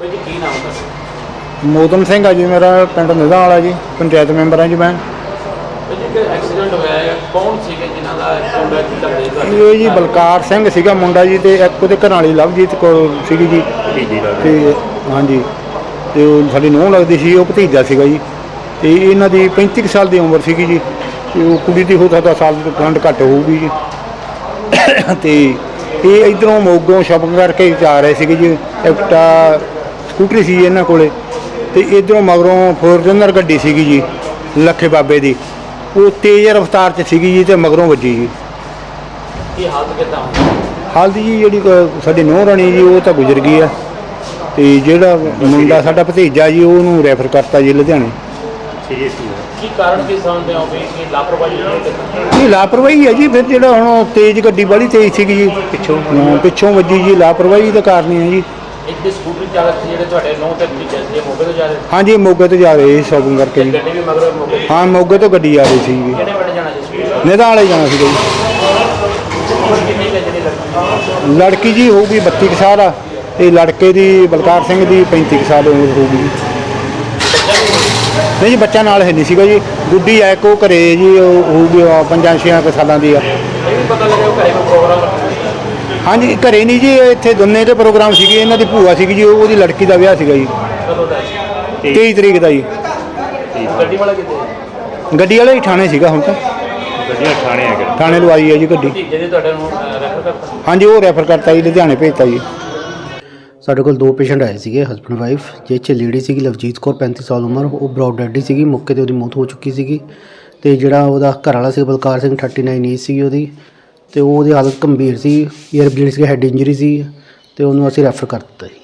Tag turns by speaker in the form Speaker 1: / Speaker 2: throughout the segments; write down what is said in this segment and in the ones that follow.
Speaker 1: ਬਈ ਜੀ ਕੀ ਨਾਮ ਤੁਹਾਡਾ?
Speaker 2: ਮੋਦਨ ਸਿੰਘ ਆ ਜੀ ਮੇਰਾ ਪਿੰਡ ਨਿਧਾਂ ਵਾਲਾ ਜੀ ਪੰਚਾਇਤ ਮੈਂਬਰ ਹਾਂ ਜੀ ਮੈਂ।
Speaker 1: ਬਈ ਜੀ ਕਿ ਐਕਸੀਡੈਂਟ ਹੋਇਆ ਹੈ ਕੌਣ ਸੀਗੇ ਜਿਨ੍ਹਾਂ ਦਾ ਐਕਸੀਡੈਂਟ ਕੀ ਕਰਦੇ ਤੁਹਾਡੇ?
Speaker 2: ਇਹ ਜੀ ਬਲਕਾਰ ਸਿੰਘ ਸੀਗਾ ਮੁੰਡਾ ਜੀ ਤੇ ਇੱਕ ਉਹਦੇ ਘਰ ਵਾਲੀ ਲਵਜੀਤ ਕੋਲ ਸੀਗੀ ਜੀ। ਤੇ ਹਾਂਜੀ ਤੇ ਉਹ ਸਾਡੀ ਨੂੰਹ ਲੱਗਦੀ ਸੀ ਉਹ ਭਤੀਜਾ ਸੀਗਾ ਜੀ। ਤੇ ਇਹਨਾਂ ਦੀ 35 ਕੁ ਸਾਲ ਦੀ ਉਮਰ ਸੀਗੀ ਜੀ ਤੇ ਉਹ ਕੁੜੀ ਦੀ ਹੋ ਸਕਦਾ ਸਾਲ ਤੋਂ ਖੰਡ ਘੱਟ ਹੋਊਗੀ ਜੀ। ਤੇ ਇਹ ਇਧਰੋਂ ਮੋਗੋਂ ਸ਼ਾਪਿੰਗ ਕਰਕੇ ਜਾ ਰਹੇ ਸੀਗੇ ਜੀ ਐਕਟਾ ਸਕੂਟਰੀ ਸੀ ਇਹਨਾਂ ਕੋਲੇ ਤੇ ਇਧਰੋਂ ਮਗਰੋਂ ਫੋਰਚੂਨਰ ਗੱਡੀ ਸੀਗੀ ਜੀ ਲੱਖੇ ਬਾਬੇ ਦੀ। ਉਹ ਤੇਜ਼ ਰਫ਼ਤਾਰ 'ਚ ਸੀਗੀ ਜੀ ਤੇ ਮਗਰੋਂ ਵੱਜੀ ਜੀ।
Speaker 1: ਕੀ ਹਾਲਤ ਕਿਦਾਂ ਹੋਈ?
Speaker 2: ਹਾਲ ਦੀ ਜੀ ਜਿਹੜੀ ਸਾਡੀ ਨੂੰਹ ਰਾਣੀ ਜੀ ਉਹ ਤਾਂ ਗੁਜ਼ਰ ਗਈ ਆ। ਤੇ ਜਿਹੜਾ ਮੁੰਡਾ ਸਾਡਾ ਭਤੀਜਾ ਜੀ ਉਹਨੂੰ ਰੈਫਰ ਕਰਤਾ ਜੀ ਲੁਧਿਆਣੇ।
Speaker 1: ਕੀ ਕਾਰਨ ਕੀ ਸਮਝਦੇ ਹੋ ਵੀ ਇਹ ਲਾਪਰਵਾਹੀ ਹੈ ਕਿੱਦਾਂ?
Speaker 2: ਇਹ ਲਾਪਰਵਾਹੀ ਹੈ ਜੀ ਫਿਰ ਜਿਹੜਾ ਹੁਣ ਤੇਜ਼ ਗੱਡੀ ਬੜੀ ਤੇਜ਼ ਸੀਗੀ ਜੀ। ਪਿੱਛੋਂ। ਪਿੱਛੋਂ ਵੱਜੀ ਜੀ ਲਾਪਰਵਾਹੀ ਦਾ ਕਾਰਨ ਹੈ ਜੀ।
Speaker 1: ਇੱਕ ਦੇ ਸਕੂਟਰ ਚਾਲਕ ਸੀ ਜਿਹੜੇ ਤੁਹਾਡੇ ਨੌ ਤੇ ਸੀ ਇਹ ਮੋਗੇ ਤੋਂ ਜਾ ਰਹੇ
Speaker 2: ਹਾਂਜੀ ਮੋਗੇ ਤੋਂ ਜਾ ਰਹੇ ਸੀ ਸ਼ੋਪਿੰਗ ਕਰਕੇ ਜੀ।
Speaker 1: ਗੱਡੀ ਵੀ ਮਗਰ ਮੋਗੇ ਤੋਂ-
Speaker 2: ਹਾਂ ਮੋਗੇ ਤੋਂ ਗੱਡੀ ਆ ਰਹੀ ਸੀ ਜੀ
Speaker 1: ਕਿਹੜੇ ਪਿੰਡ ਜਾਣਾ ਸੀ ਸਕੂਟਰ?
Speaker 2: ਨਿਧਾਂ ਵਾਲੇ ਜਾਣਾ ਸੀਗਾ ਜੀ।
Speaker 1: ਉਮਰ ਕਿੰਨੀ ਕੁ ਹੈ ਜਿਹੜੀ ਲੜਕੀ
Speaker 2: ਜੀ ਹੋਊਗੀ 32 ਕੁ ਸਾਲ ਆ ਤੇ ਲੜਕੇ ਦੀ ਬਲਕਾਰ ਸਿੰਘ ਦੀ 35 ਕੁ ਸਾਲ ਉਮਰ ਹੋਊਗੀ ਜੀ। ਨਹੀਂ ਜੀ ਬੱਚਾ ਨਾਲ ਹੈ ਨਹੀਂ ਸੀਗਾ ਜੀ। ਗੁੱਡੀ ਐ ਕੋ ਘਰੇ ਜੀ ਉਹ ਹੋਊਗੀ ਆ ਪੰਜਾਂ ਛੇਆਂ ਕੁ ਸਾਲਾਂ ਦੀ ਆ।
Speaker 1: ਇਹ ਵੀ ਪਤਾ ਲੱਗਿਆ ਉਹ ਘਰੇ ਕੋਈ ਪ੍ਰੋਗਰਾਮ ਰੱਖਿਆ।
Speaker 2: ਹਾਂਜੀ ਘਰੇ ਨਹੀਂ ਜੀ ਇੱਥੇ ਦੋਨੇ ਦੇ ਪ੍ਰੋਗਰਾਮ ਸੀਗੇ ਇਹਨਾਂ ਦੀ ਭੂਆ ਸੀਗੀ ਜੀ ਉਹ- ਉਹਦੀ ਲੜਕੀ ਦਾ ਵਿਆਹ ਸੀਗਾ ਜੀ।
Speaker 1: ਕਦੋਂ ਦਾ ਸੀ?
Speaker 2: 23 ਤਰੀਕ ਦਾ ਜੀ।
Speaker 1: ਗੱਡੀ ਵਾਲਾ ਕਿੱਥੇ
Speaker 2: ਗੱਡੀ ਵਾਲਾ ਹੀ ਥਾਣੇ ਸੀਗਾ ਹੁਣ ਤਾਂ।
Speaker 3: ਗੱਡੀਆਂ ਠਾਣੇ ਹੈਗੇ।
Speaker 2: ਥਾਣੇ ਲਵਾਈ ਹੈ ਜੀ ਗੱਡੀ।
Speaker 1: ਭਤੀਜੇ ਦੇ ਤੁਹਾਡੇ ਨੂੰ ਰੈਫਰ ਕਰਤਾ?
Speaker 2: ਹਾਂਜੀ ਉਹ ਰੈਫਰ ਕਰਤਾ ਜੀ ਲੁਧਿਆਣੇ ਭੇਜਤਾ ਜੀ।
Speaker 4: ਸਾਡੇ ਕੋਲ ਦੋ ਪੇਸ਼ੈਂਟ ਆਏ ਸੀਗੇ ਹਸਬੰਡ ਵਾਈਫ ਜਿਹ 'ਚ ਲੇਡੀ ਸੀਗੀ ਲਵਜੀਤ ਕੌਰ 35 ਸਾਲ ਉਮਰ ਉਹ ਬ੍ਰੌਡ ਡੈਡੀ ਸੀਗੀ ਮੌਕੇ ਤੇ ਉਹਦੀ ਮੌਤ ਹੋ ਚੁੱਕੀ ਸੀਗੀ। ਤੇ ਜਿਹੜਾ ਉਹਦਾ ਘਰ ਵਾਲਾ ਸੀ ਬਲਕਾਰ ਸਿੰਘ 39 ਏਜ ਸੀਗੀ ਉਹਦੀ। ਤੇ ਉਹ ਉਹਦੀ ਹਾਲਤ ਗੰਭੀਰ ਸੀ ਈਅਰ ਬਲੀਡ ਸੀ ਹੈਡ ਇੰਜਰੀ ਸੀ ਤੇ ਉਹਨੂੰ ਅਸੀਂ ਰੈਫਰ ਕਰ ਦਿੱਤਾ ਜੀ।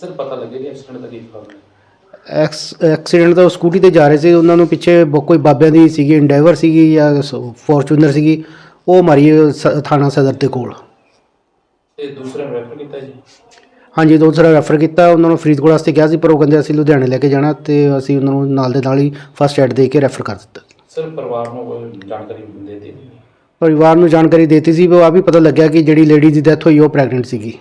Speaker 1: ਸਰ ਪਤਾ ਲੱਗੇ ਕਿ ਐਕਸੀਡੈਂਟ ਦਾ ਕੀ ਕਾਰਨ ਹੈ?
Speaker 4: ਐਕਸ ਐਕਸੀਡੈਂਟ ਤਾਂ ਉਹ ਸਕੂਟੀ ਤੇ ਜਾ ਰਹੇ ਸੀ ਉਹਨਾਂ ਨੂੰ ਪਿੱਛੇ ਬ- ਕੋਈ ਬਾਬਿਆਂ ਦੀ ਸੀਗੀ ਇੰਡਾਈਵਰ ਸੀਗੀ ਜਾਂ ਫੋਰਚੂਨਰ ਸੀਗੀ ਉਹ ਮਾਰੀ ਸ- ਥਾਣਾ ਸਦਰ ਦੇ ਕੋਲ।
Speaker 1: ਤੇ ਦੂਸਰਾ ਰੈਫਰ ਕੀਤਾ ਜੀ?
Speaker 4: ਹਾਂਜੀ ਦੂਸਰਾ ਰੈਫਰ ਕੀਤਾ ਉਹਨਾਂ ਨੂੰ ਫਰੀਦਕੋਟ ਵਾਸਤੇ ਕਿਹਾ ਸੀ ਪਰ ਉਹ ਕਹਿੰਦੇ ਅਸੀਂ ਲੁਧਿਆਣੇ ਲੈ ਕੇ ਜਾਣਾ ਤੇ ਅਸੀਂ ਉਹਨਾਂ ਨੂੰ ਨਾਲ ਦੇ ਨਾਲ ਹੀ ਫਸਟ ਐਡ ਦੇ ਕੇ ਰੈਫਰ ਕਰ ਦਿੱਤਾ।
Speaker 1: ਸਰ ਪਰਿਵਾਰ ਨੂੰ ਕੋਈ ਜਾਣਕਾਰੀ ਦੇ ਦਿੱਤੀ
Speaker 4: ਪਰਿਵਾਰ ਨੂੰ ਜਾਣਕਾਰੀ ਦਿੱਤੀ ਸੀ, ਵੀ ਉਹ ਆ ਵੀ ਪਤਾ ਲੱਗਿਆ ਕਿ ਜਿਹੜੀ ਲੇਡੀ ਦੀ ਡੈਥ ਹੋਈ, ਉਹ ਪ੍ਰੈਗਨੈਂਟ ਸੀਗੀ।